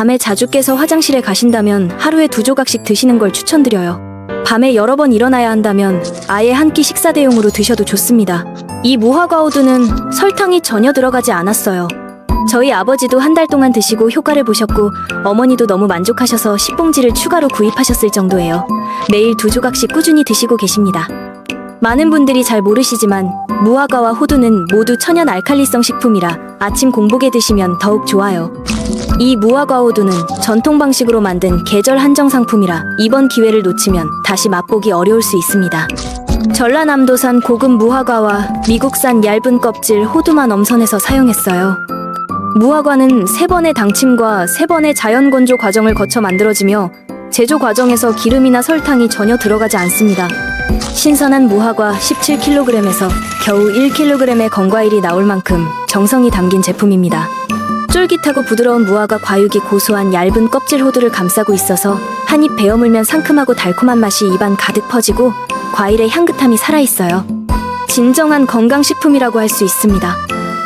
밤에 자주 깨서 화장실에 가신다면 하루에 두 조각씩 드시는 걸 추천드려요. 밤에 여러 번 일어나야 한다면 아예 한 끼 식사 대용으로 드셔도 좋습니다. 이 무화과우두는 설탕이 전혀 들어가지 않았어요. 저희 아버지도 한 달 동안 드시고 효과를 보셨고 어머니도 너무 만족하셔서 식봉지를 추가로 구입하셨을 정도예요. 매일 두 조각씩 꾸준히 드시고 계십니다. 많은 분들이 잘 모르시지만 무화과와 호두는 모두 천연 알칼리성 식품이라 아침 공복에 드시면 더욱 좋아요. 이 무화과 호두는 전통 방식으로 만든 계절 한정 상품이라 이번 기회를 놓치면 다시 맛보기 어려울 수 있습니다. 전라남도산 고급 무화과와 미국산 얇은 껍질 호두만 엄선해서 사용했어요. 무화과는 세 번의 당침과 세 번의 자연 건조 과정을 거쳐 만들어지며 제조 과정에서 기름이나 설탕이 전혀 들어가지 않습니다. 신선한 무화과 17kg에서 겨우 1kg의 건과일이 나올 만큼 정성이 담긴 제품입니다. 쫄깃하고 부드러운 무화과 과육이 고소한 얇은 껍질 호두를 감싸고 있어서 한 입 베어물면 상큼하고 달콤한 맛이 입안 가득 퍼지고 과일의 향긋함이 살아있어요. 진정한 건강식품이라고 할 수 있습니다.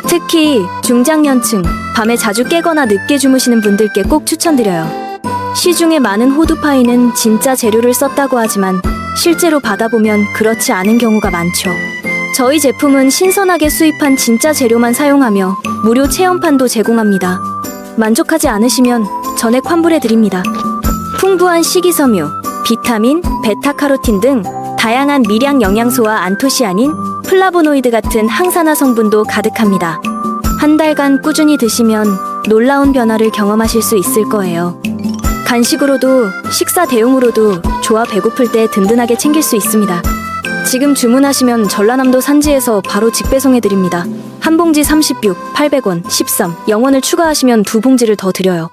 특히 중장년층, 밤에 자주 깨거나 늦게 주무시는 분들께 꼭 추천드려요. 시중에 많은 호두파이는 진짜 재료를 썼다고 하지만 실제로 받아보면 그렇지 않은 경우가 많죠. 저희 제품은 신선하게 수입한 진짜 재료만 사용하며 무료 체험판도 제공합니다. 만족하지 않으시면 전액 환불해 드립니다. 풍부한 식이섬유, 비타민, 베타카로틴 등 다양한 미량 영양소와 안토시아닌, 플라보노이드 같은 항산화 성분도 가득합니다. 한 달간 꾸준히 드시면 놀라운 변화를 경험하실 수 있을 거예요. 간식으로도 식사 대용으로도 좋아 배고플 때 든든하게 챙길 수 있습니다. 지금 주문하시면 전라남도 산지에서 바로 직배송해 드립니다. 한 봉지 36, 800원, 13, 0원을 추가하시면 두 봉지를 더 드려요.